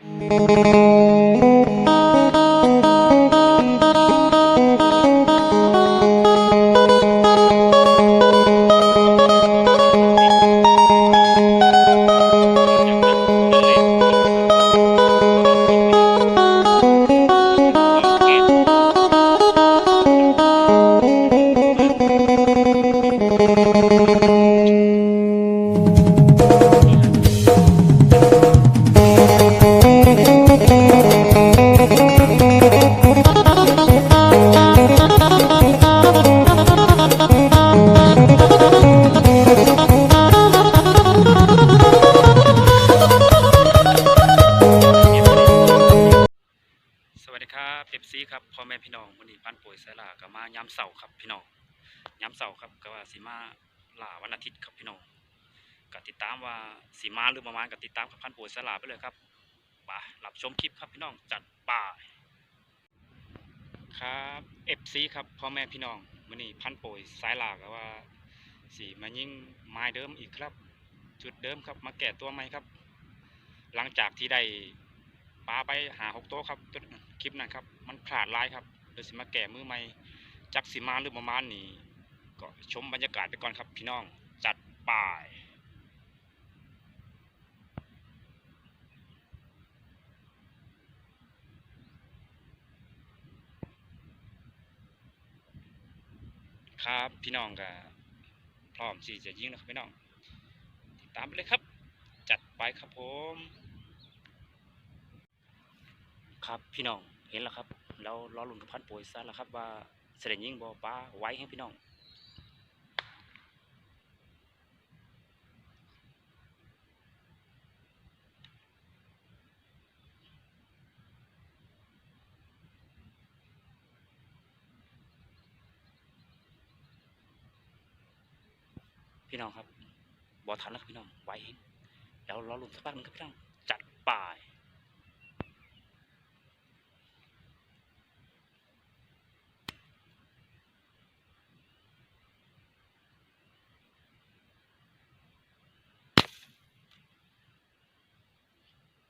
สาครับก็ว่าสีมาลาวันอาทิตย์ครับพี่น้องก็ติดตามว่าสีมาหรือประมาณก็ติดตามกับพันปุ๋ยไซลาไปเลยครับไปรับชมคลิปครับพี่น้องจัดป่าครับเอฟซีครับพ่อแม่พี่น้องวันนี้พันปุ๋ยไซลาก็ว่าสีมายิ่งไม้เดิมอีกครับ จุดเดิมครับมาแก่ตัวใหม่ครับ หลังจากที่ได้ปลาไปหาหกโต๊ะครับคลิปนั้นครับ มันพลาดลายครับเดี๋ยวสิมาแก่มือใหม่จักสิมาหรือประมาณนี้ ก็ชมบรรยากาศไปก่อนครับพี่น้องจัดป่ายครับพี่น้องก็พร้อมที่จะยิงนะครับพี่น้องติดตามไปเลยครับ จัดไปครับผม ครับพี่น้องเห็นแล้วครับแล้วล้อลุ่นกับพันปุ๋ยซะแล้วครับว่าเสด็จยิงบ่ปลาไว้ให้พี่น้อง พี่น้องครับบ่ทันแล้วพี่น้องไว้ให้แล้วล้อลุ่นสักพักหนึงครับพี่น้องจัดป่าย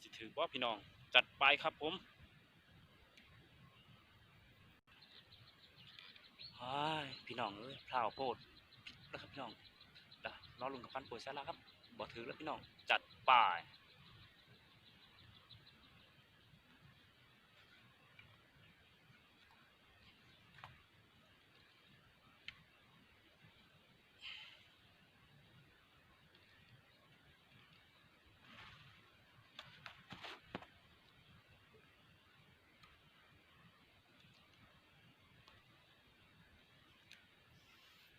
สิถือว่าพี่น้องจัดไปครับผมฮ้พี่น้องเอ้ยพลาวโพดผิดแล้วครับพี่น้อง รอลุงกับพันปุ๋ยซะแล้วครับบ่ถือแล้วพี่น้องจัดไป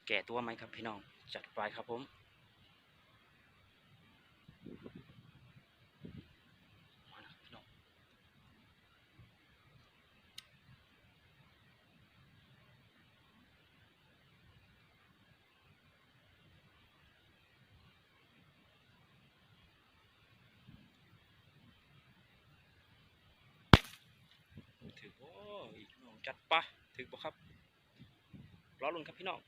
แก่ตัวไหมครับพี่น้อง จัดไปครับผมมาแล้วครับพี่น้องถือโอ้ยพี่น้อง จัดปะถือบ่ครับรอลุ้นครับพี่น้อง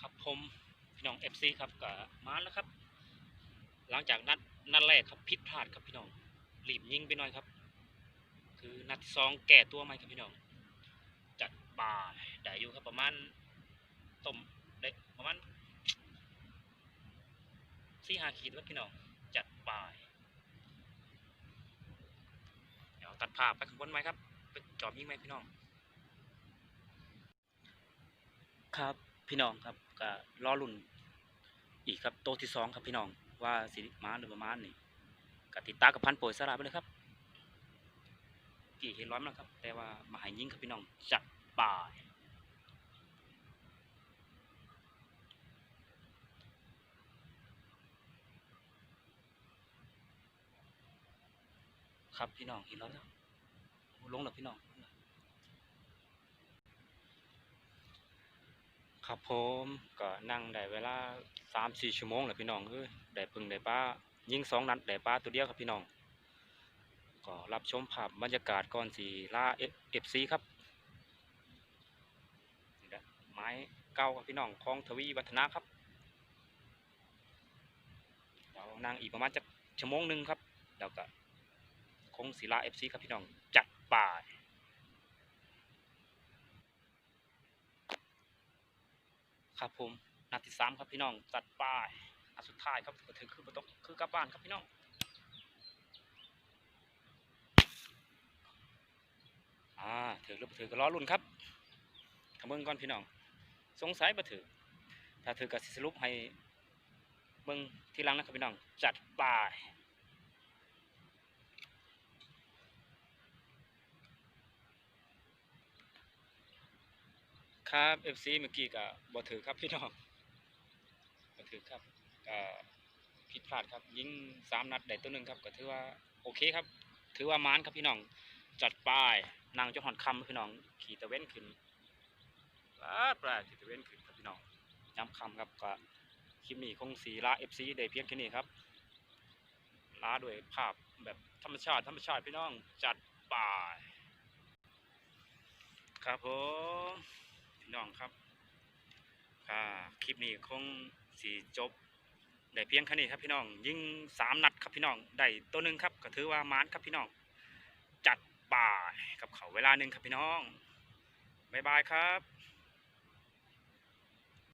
ครับผมพี่น้อง FC ครับก็มาแล้วครับ หลังจากนัดนัดแรกครับผิดพลาดครับพี่น้องรีบยิงไปหน่อยครับ คือนัดที่สองแก่ตัวไหมครับพี่น้อง จัดป่าได้อยู่ครับประมาณต้มได้ประมาณสี่ห้าขีดแล้วพี่น้อง จัดป่ายเดี๋ยวตัดภาพไปข้างบนไหมครับไปจอบยิงไหมพี่น้อง ครับพี่น้องครับก็รอลุ่นอีกครับโตที่สองครับพี่น้องว่าสิมาหรือประมาณนี่ก็ติดตากับพันโปรยสาระไปเลยครับ กี่เห็นร้อนแล้วครับ แต่ว่ามาหายิ่งครับพี่น้องจัดป่ายครับพี่น้องเห็นแล้วแล้วลงแล้วพี่น้อง ครับผมก็นั่งได้เวลาสามสี่ชั่วโมงแล้วพี่น้องเอ้ยได้พึ่งได้ปลายิงสองนัดได้ปลาตัวเดียวครับพี่น้อง ก็รับชมภาพบรรยากาศก่อนสีล่าเอฟซีครับไม้เก่าครับพี่น้องของทวีวัฒนะครับเดี๋ยวนั่งอีกประมาณจะชั่วโมงหนึ่งครับเดี๋ยวก็คงศิลาเอฟซีครับพี่น้องจัดป่าย ครับผมนัดที่สามครับพี่น้องจัดป้ายนัดสุดท้ายครับถือคือประตูคือกลับบ้านครับพี่น้องอ่าถือหรือถือก็รอรุ่นครับทำเบิ่งก่อนพี่น้อง สงสัยบ่ถือถ้าถือก็สิสรุปให้เบิ่งทีหลังนะครับพี่น้องจัดป้าย ครับ FC เมื่อกี้ก็บ่ถือครับพี่น้องบ่ถือครับก็ผิดพลาดครับยิงสามนัดได้ตัวหนึ่งครับก็ถือว่าโอเคครับ ถือว่ามานครับพี่น้องจัดป้ายนางจนหอนคำพี่น้องขี่ตะเว้นขึ้นปลาปลาขี่ตะเว้นขึ้นครับพี่น้องย้ำคำครับก็คลิปนี้คงสีลา FC ได้เพียงแค่นี้ครับลาด้วยภาพแบบธรรมชาติธรรมชาติพี่น้องจัดป้ายครับผม น้องครับค่ะคลิปนี้คงสีจบได้เพียงแค่นี้ครับพี่น้อง ยิงสามนัดครับพี่น้องได้ตัวหนึ่งครับก็ถือว่ามานครับพี่น้อง จัดป่ายกับเขาเวลาหนึ่งครับพี่น้องบ๊ายบายครับ